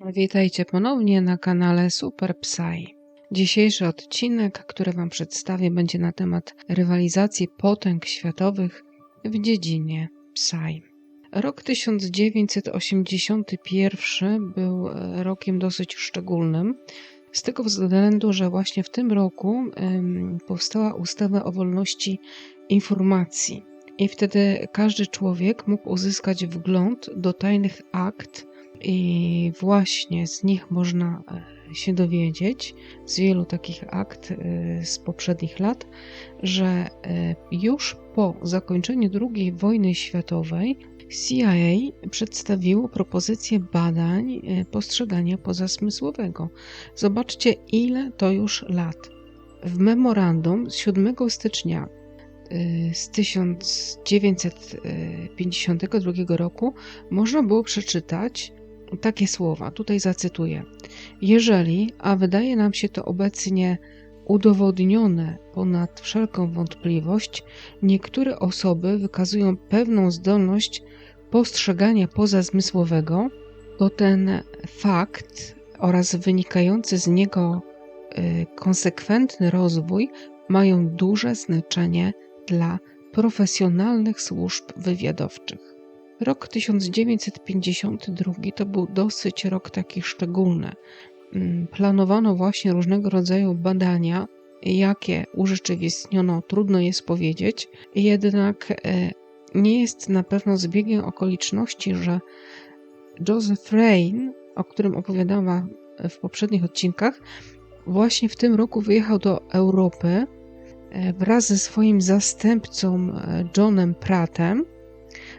Witajcie ponownie na kanale Super Psy. Dzisiejszy odcinek, który Wam przedstawię, będzie na temat rywalizacji potęg światowych w dziedzinie Psy. Rok 1981 był e, rokiem dosyć szczególnym, z tego względu, że właśnie w tym roku powstała ustawa o wolności informacji. I wtedy każdy człowiek mógł uzyskać wgląd do tajnych akt, i właśnie z nich można e, się dowiedzieć, z wielu takich akt e, z poprzednich lat, że e, już po zakończeniu II wojny światowej CIA przedstawiło propozycję badań postrzegania pozasmysłowego. Zobaczcie, ile to już lat. W memorandum z 7 stycznia z 1952 roku można było przeczytać, takie słowa, tutaj zacytuję. Jeżeli, a wydaje nam się to obecnie udowodnione ponad wszelką wątpliwość, niektóre osoby wykazują pewną zdolność postrzegania pozazmysłowego, to ten fakt oraz wynikający z niego y, konsekwentny rozwój mają duże znaczenie dla profesjonalnych służb wywiadowczych. Rok 1952 to był dosyć rok taki szczególny. Mm, planowano właśnie różnego rodzaju badania, jakie urzeczywistniono, trudno jest powiedzieć, jednak e, nie jest na pewno zbiegiem okoliczności, że Joseph Rain, o którym opowiadałam w poprzednich odcinkach, właśnie w tym roku wyjechał do Europy e, wraz ze swoim zastępcą e, Johnem Prattem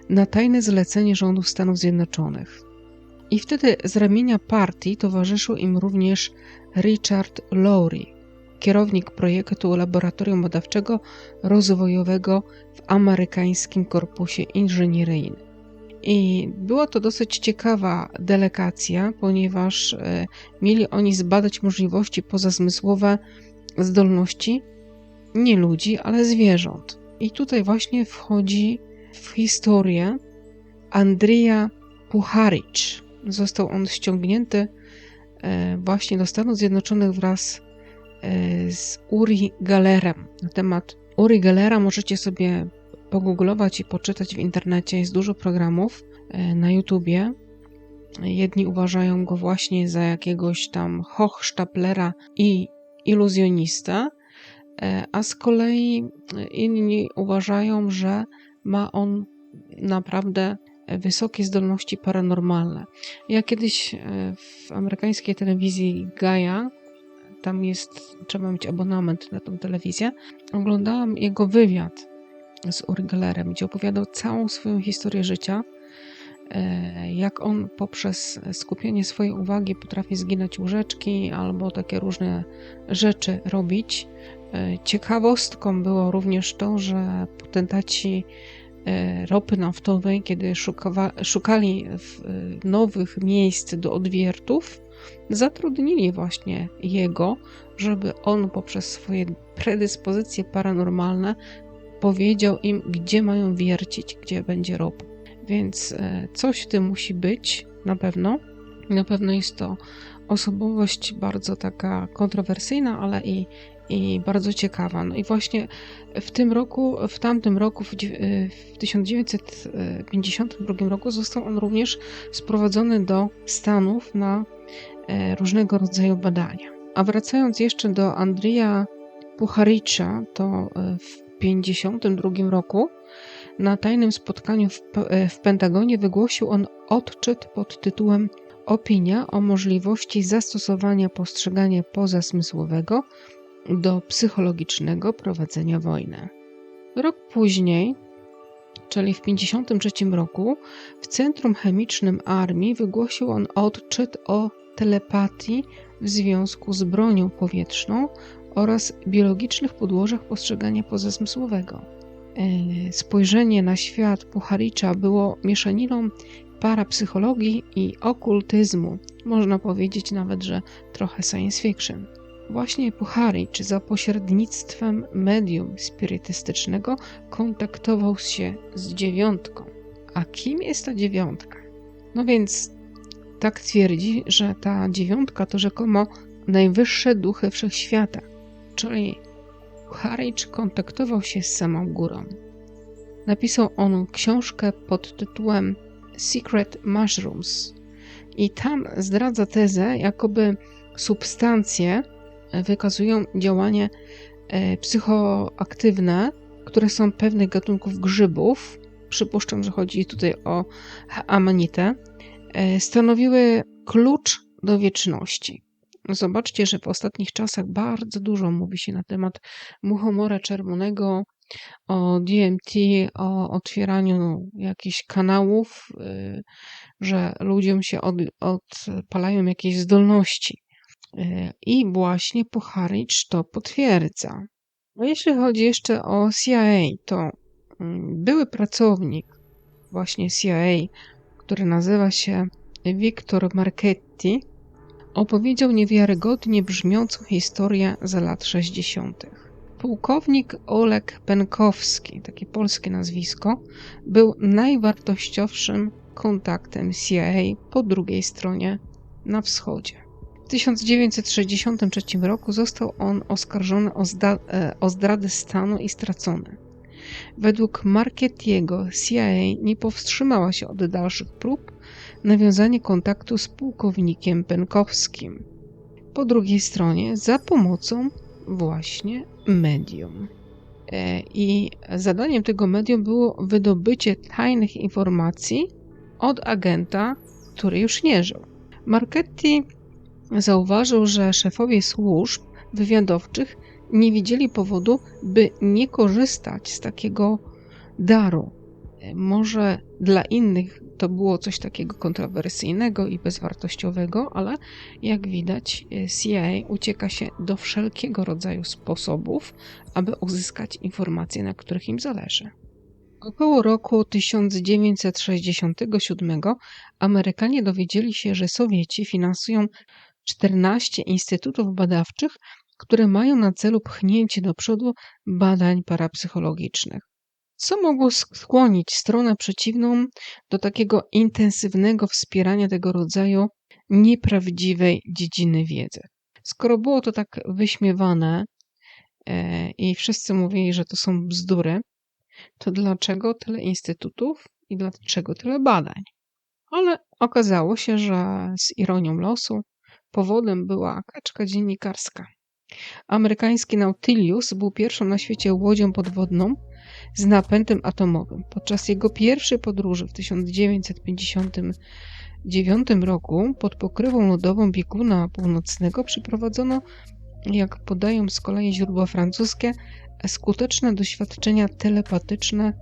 na tajne zlecenie rządów Stanów Zjednoczonych. I wtedy z ramienia partii towarzyszył im również Richard Lowry, kierownik projektu Laboratorium Badawczego Rozwojowego w amerykańskim korpusie inżynieryjnym. I była to dosyć ciekawa delegacja, ponieważ e, mieli oni zbadać możliwości pozazmysłowe zdolności nie ludzi, ale zwierząt. I tutaj właśnie wchodzi w historię Andrija Pucharicz. Został on ściągnięty e, właśnie do Stanów Zjednoczonych wraz e, z Uri Galerem. Na temat Uri Galera możecie sobie pogooglować i poczytać w internecie. Jest dużo programów e, na YouTubie. Jedni uważają go właśnie za jakiegoś tam hochsztaplera i iluzjonista, a z kolei inni uważają, że ma on naprawdę wysokie zdolności paranormalne. Ja kiedyś e, w amerykańskiej telewizji Gaia, tam jest, trzeba mieć abonament na tą telewizję, oglądałam jego wywiad z Uri Gellerem, gdzie opowiadał całą swoją historię życia, e, jak on poprzez skupienie swojej uwagi potrafi zginać łóżeczki albo takie różne rzeczy robić. E, ciekawostką było również to, że potentaci e, ropy naftowej, kiedy szukali e, nowych miejsc do odwiertów, zatrudnili właśnie jego, żeby on poprzez swoje predyspozycje paranormalne powiedział im, gdzie mają wiercić, gdzie będzie ropa. Więc coś w tym musi być, na pewno. Na pewno jest to osobowość bardzo taka kontrowersyjna, ale i i bardzo ciekawa. No i właśnie w tym roku, w tamtym roku, w, w 1952 roku został on również sprowadzony do Stanów na e, różnego rodzaju badania. A wracając jeszcze do Andrija Pucharicza, to e, w 1952 roku na tajnym spotkaniu w, e, w Pentagonie wygłosił on odczyt pod tytułem Opinia o możliwości zastosowania postrzegania pozasmysłowego do psychologicznego prowadzenia wojny. Rok później, czyli w 1953 roku, w Centrum Chemicznym Armii wygłosił on odczyt o telepatii w związku z bronią powietrzną oraz biologicznych podłożach postrzegania pozasmysłowego. E, spojrzenie na świat Pucharicza było mieszaniną parapsychologii i okultyzmu, można powiedzieć nawet, że trochę science fiction. Właśnie Pucharicz za pośrednictwem medium spirytystycznego kontaktował się z dziewiątką. A kim jest ta dziewiątka? No więc tak twierdzi, że ta dziewiątka to rzekomo najwyższe duchy wszechświata, czyli Harwich kontaktował się z samą górą. Napisał on książkę pod tytułem Secret Mushrooms i tam zdradza tezę, jakoby substancje wykazują działanie psychoaktywne, które są pewnych gatunków grzybów, przypuszczam, że chodzi tutaj o amanitę, e, stanowiły klucz do wieczności. Zobaczcie, że w ostatnich czasach bardzo dużo mówi się na temat muchomora czerwonego, o DMT, o otwieraniu jakichś kanałów, y, że ludziom się od, odpalają jakieś zdolności. Y, I właśnie Pucharicz to potwierdza. No jeśli chodzi jeszcze o CIA, to mm, były pracownik właśnie CIA, który nazywa się Victor Marchetti, opowiedział niewiarygodnie brzmiącą historię za lat 60. Pułkownik Oleg Penkowski, takie polskie nazwisko, był najwartościowszym kontaktem CIA po drugiej stronie na wschodzie. W 1963 roku został on oskarżony o, e, o zdradę stanu i stracony. Według Marketiego CIA nie powstrzymała się od dalszych prób nawiązania kontaktu z pułkownikiem Penkowskim. Po drugiej stronie za pomocą właśnie medium. E, I zadaniem tego medium było wydobycie tajnych informacji od agenta, który już nie żył. Marchetti zauważył, że szefowie służb wywiadowczych nie widzieli powodu, by nie korzystać z takiego daru. E, może dla innych to było coś takiego kontrowersyjnego i bezwartościowego, ale jak widać, e, CIA ucieka się do wszelkiego rodzaju sposobów, aby uzyskać informacje, na których im zależy. Około roku 1967 Amerykanie dowiedzieli się, że Sowieci finansują 14 instytutów badawczych, które mają na celu pchnięcie do przodu badań parapsychologicznych co mogło skłonić stronę przeciwną do takiego intensywnego wspierania tego rodzaju nieprawdziwej dziedziny wiedzy. Skoro było to tak wyśmiewane e, i wszyscy mówili, że to są bzdury, to dlaczego tyle instytutów i dlaczego tyle badań? Ale okazało się, że z ironią losu powodem była kaczka dziennikarska. Amerykański Nautilus był pierwszą na świecie łodzią podwodną, z napędem atomowym. Podczas jego pierwszej podróży w 1959 roku pod pokrywą lodową bieguna północnego przeprowadzono, jak podają z kolei źródła francuskie, skuteczne doświadczenia telepatyczne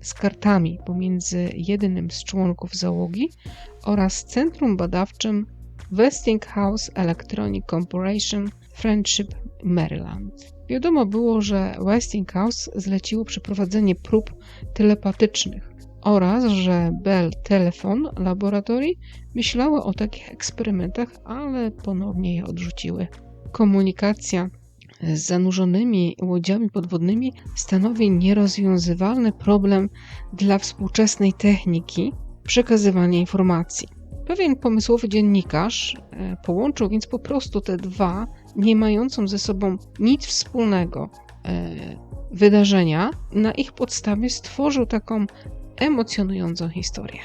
z kartami pomiędzy jednym z członków załogi oraz centrum badawczym Westinghouse Electronic Corporation Friendship Maryland. Wiadomo było, że Westinghouse zleciło przeprowadzenie prób telepatycznych oraz, że Bell Telephone Laboratory myślały o takich eksperymentach, ale ponownie je odrzuciły. Komunikacja z zanurzonymi łodziami podwodnymi stanowi nierozwiązywalny problem dla współczesnej techniki przekazywania informacji. Pewien pomysłowy dziennikarz e, połączył więc po prostu te dwa nie mającą ze sobą nic wspólnego e, wydarzenia, na ich podstawie stworzył taką emocjonującą historię.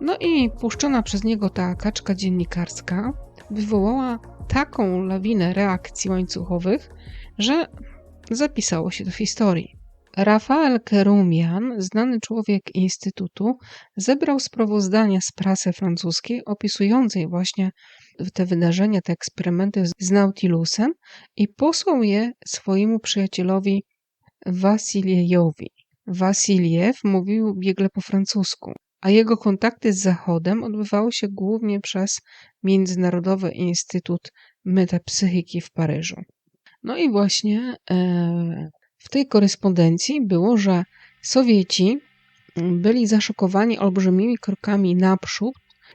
No i puszczona przez niego ta kaczka dziennikarska wywołała taką lawinę reakcji łańcuchowych, że zapisało się do historii. Rafael Kerumian, znany człowiek Instytutu, zebrał sprawozdania z prasy francuskiej opisującej właśnie te wydarzenia, te eksperymenty z Nautilusem i posłał je swojemu przyjacielowi Wasiliejowi. Wasiliew mówił biegle po francusku, a jego kontakty z Zachodem odbywały się głównie przez Międzynarodowy Instytut Metapsychiki w Paryżu. No i właśnie e, w tej korespondencji było, że Sowieci byli zaszokowani olbrzymimi krokami naprzód,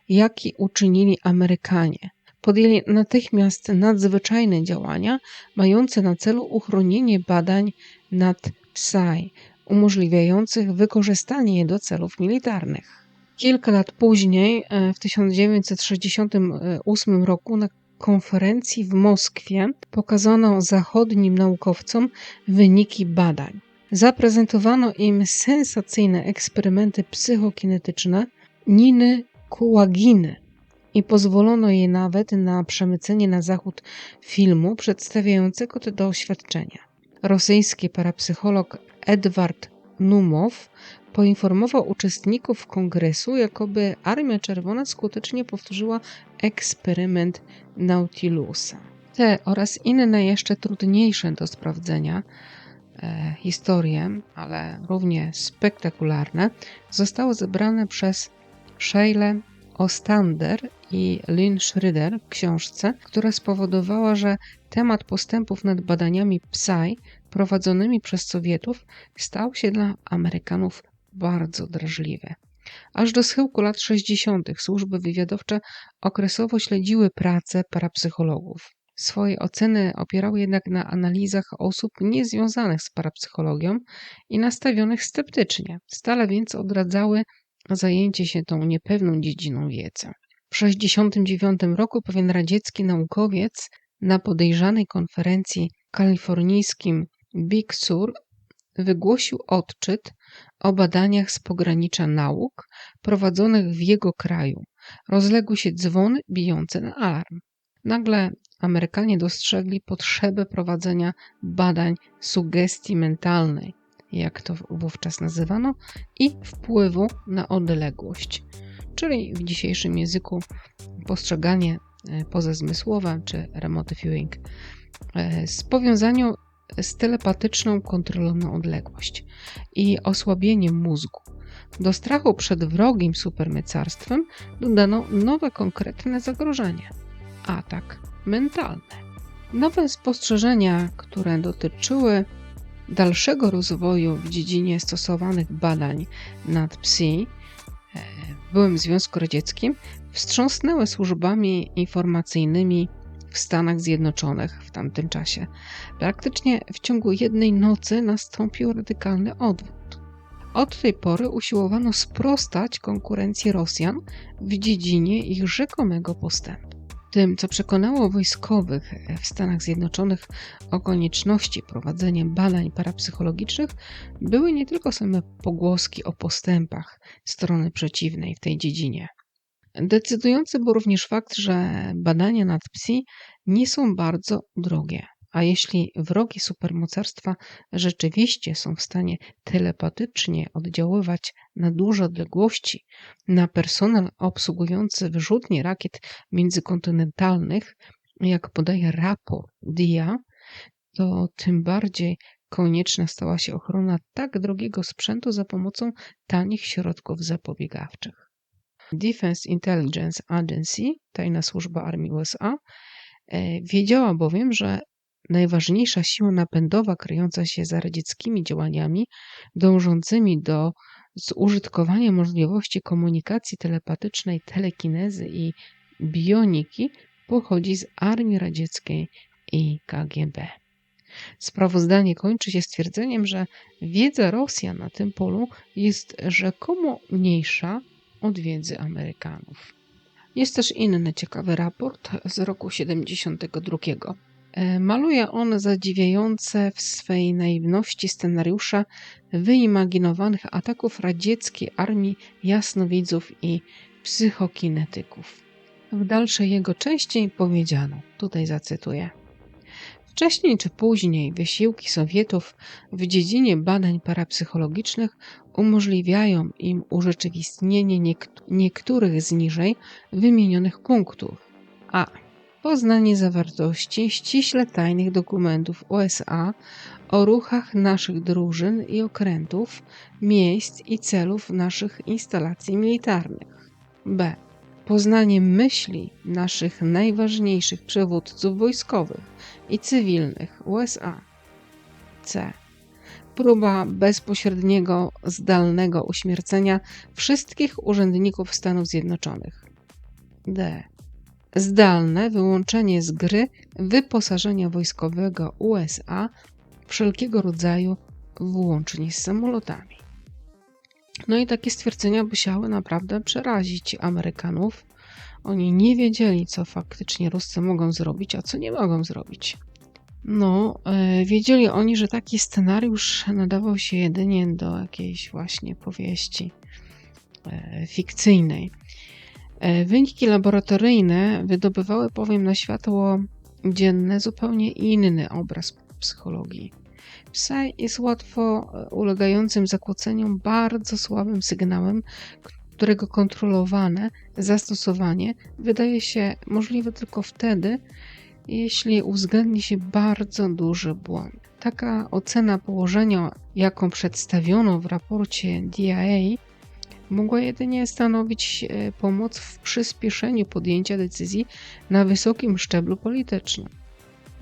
jaki uczynili Amerykanie. Podjęli natychmiast nadzwyczajne działania, mające na celu uchronienie badań nad Psi, umożliwiających wykorzystanie je do celów militarnych. Kilka lat później, w 1968 roku, na konferencji w Moskwie pokazano zachodnim naukowcom wyniki badań. Zaprezentowano im sensacyjne eksperymenty psychokinetyczne Niny Kułaginy i pozwolono jej nawet na przemycenie na zachód filmu przedstawiającego te doświadczenia. Rosyjski parapsycholog Edward Numow poinformował uczestników kongresu, jakoby Armia Czerwona skutecznie powtórzyła eksperyment Nautilusa. Te oraz inne jeszcze trudniejsze do sprawdzenia e, historie, ale równie spektakularne, zostały zebrane przez Sheila Ostander i Lynn Schroeder w książce, która spowodowała, że temat postępów nad badaniami PSI prowadzonymi przez Sowietów stał się dla Amerykanów bardzo drażliwy. Aż do schyłku lat 60. służby wywiadowcze okresowo śledziły pracę parapsychologów. Swoje oceny opierały jednak na analizach osób niezwiązanych z parapsychologią i nastawionych sceptycznie. Stale więc odradzały zajęcie się tą niepewną dziedziną wiedzy. W 1969 roku pewien radziecki naukowiec na podejrzanej konferencji kalifornijskim Big Sur wygłosił odczyt o badaniach z pogranicza nauk prowadzonych w jego kraju. Rozległy się dzwony bijące na alarm. Nagle Amerykanie dostrzegli potrzebę prowadzenia badań sugestii mentalnej, jak to wówczas nazywano, i wpływu na odległość, czyli w dzisiejszym języku postrzeganie e, pozazmysłowe czy remote viewing e, z powiązaniu z telepatyczną kontrolą odległość i osłabieniem mózgu. Do strachu przed wrogim supermocarstwem dodano nowe konkretne zagrożenie atak mentalny. Nowe spostrzeżenia, które dotyczyły dalszego rozwoju w dziedzinie stosowanych badań nad psi e, w byłym Związku Radzieckim, wstrząsnęły służbami informacyjnymi w Stanach Zjednoczonych w tamtym czasie. Praktycznie w ciągu jednej nocy nastąpił radykalny odwrót. Od tej pory usiłowano sprostać konkurencji Rosjan w dziedzinie ich rzekomego postępu. Tym, co przekonało wojskowych w Stanach Zjednoczonych o konieczności prowadzenia badań parapsychologicznych, były nie tylko same pogłoski o postępach strony przeciwnej w tej dziedzinie. Decydujący był również fakt, że badania nad psi nie są bardzo drogie. A jeśli wrogi supermocarstwa rzeczywiście są w stanie telepatycznie oddziaływać na duże odległości na personel obsługujący wyrzutnie rakiet międzykontynentalnych, jak podaje raport DIA, to tym bardziej konieczna stała się ochrona tak drogiego sprzętu za pomocą tanich środków zapobiegawczych. Defense Intelligence Agency, tajna służba armii USA, e, wiedziała bowiem, że najważniejsza siła napędowa kryjąca się za radzieckimi działaniami dążącymi do zużytkowania możliwości komunikacji telepatycznej, telekinezy i bioniki pochodzi z armii radzieckiej i KGB. Sprawozdanie kończy się stwierdzeniem, że wiedza Rosjan na tym polu jest rzekomo mniejsza od wiedzy Amerykanów. Jest też inny ciekawy raport z roku 72. E, maluje on zadziwiające w swej naiwności scenariusze wyimaginowanych ataków radzieckiej armii jasnowidzów i psychokinetyków. W dalszej jego części powiedziano, tutaj zacytuję. Wcześniej czy później wysiłki Sowietów w dziedzinie badań parapsychologicznych umożliwiają im urzeczywistnienie niektórych z niżej wymienionych punktów. A. Poznanie zawartości ściśle tajnych dokumentów USA o ruchach naszych drużyn i okrętów, miejsc i celów naszych instalacji militarnych. B poznanie myśli naszych najważniejszych przywódców wojskowych i cywilnych USA. C. Próba bezpośredniego, zdalnego uśmiercenia wszystkich urzędników Stanów Zjednoczonych. D. Zdalne wyłączenie z gry wyposażenia wojskowego USA wszelkiego rodzaju, włącznie z samolotami. No i takie stwierdzenia musiały naprawdę przerazić Amerykanów. Oni nie wiedzieli, co faktycznie Ruscy mogą zrobić, a co nie mogą zrobić. No, e, wiedzieli oni, że taki scenariusz nadawał się jedynie do jakiejś właśnie powieści e, fikcyjnej. E, wyniki laboratoryjne wydobywały bowiem na światło dzienne zupełnie inny obraz psychologii. Psi jest łatwo ulegającym zakłóceniom bardzo słabym sygnałem, którego kontrolowane zastosowanie wydaje się możliwe tylko wtedy, jeśli uwzględni się bardzo duży błąd. Taka ocena położenia, jaką przedstawiono w raporcie DIA, mogła jedynie stanowić e, pomoc w przyspieszeniu podjęcia decyzji na wysokim szczeblu politycznym.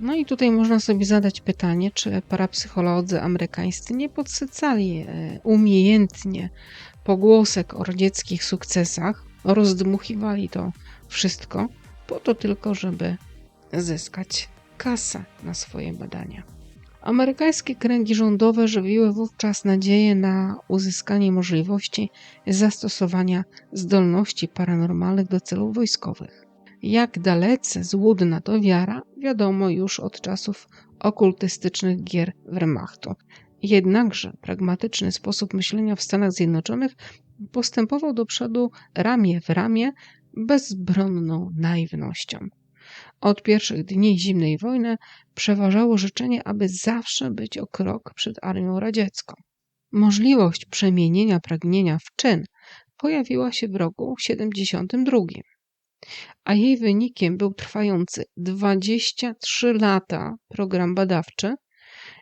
No i tutaj można sobie zadać pytanie, czy parapsycholodzy amerykańscy nie podsycali e, umiejętnie pogłosek o radzieckich sukcesach, rozdmuchiwali to wszystko po to tylko, żeby zyskać kasę na swoje badania. Amerykańskie kręgi rządowe żywiły wówczas nadzieję na uzyskanie możliwości zastosowania zdolności paranormalnych do celów wojskowych. Jak dalece złudna to wiara, wiadomo już od czasów okultystycznych gier Wehrmachtu. Jednakże pragmatyczny sposób myślenia w Stanach Zjednoczonych postępował do przodu ramię w ramię bezbronną naiwnością. Od pierwszych dni zimnej wojny przeważało życzenie, aby zawsze być o krok przed armią radziecką. Możliwość przemienienia pragnienia w czyn pojawiła się w roku 72, a jej wynikiem był trwający 23 lata program badawczy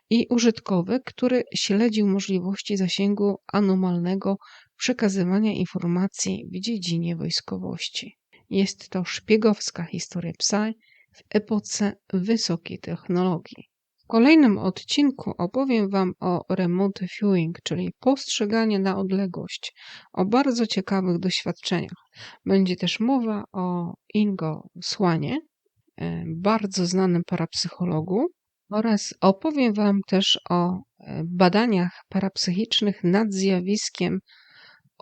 i użytkowy, który śledził możliwości zasięgu anomalnego przekazywania informacji w dziedzinie wojskowości. Jest to szpiegowska historia psa w epoce wysokiej technologii. W kolejnym odcinku opowiem Wam o remote viewing, czyli postrzeganie na odległość, o bardzo ciekawych doświadczeniach. Będzie też mowa o Ingo Słanie, e, bardzo znanym parapsychologu, oraz opowiem Wam też o e, badaniach parapsychicznych nad zjawiskiem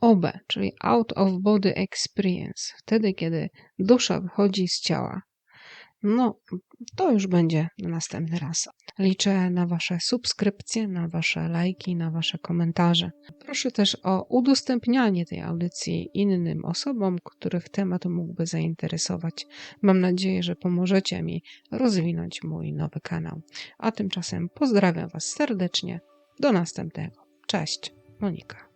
OB, czyli Out of Body Experience, wtedy kiedy dusza wychodzi z ciała. No, to już będzie następny raz. Liczę na Wasze subskrypcje, na Wasze lajki, na Wasze komentarze. Proszę też o udostępnianie tej audycji innym osobom, których temat mógłby zainteresować. Mam nadzieję, że pomożecie mi rozwinąć mój nowy kanał. A tymczasem pozdrawiam Was serdecznie. Do następnego. Cześć, Monika.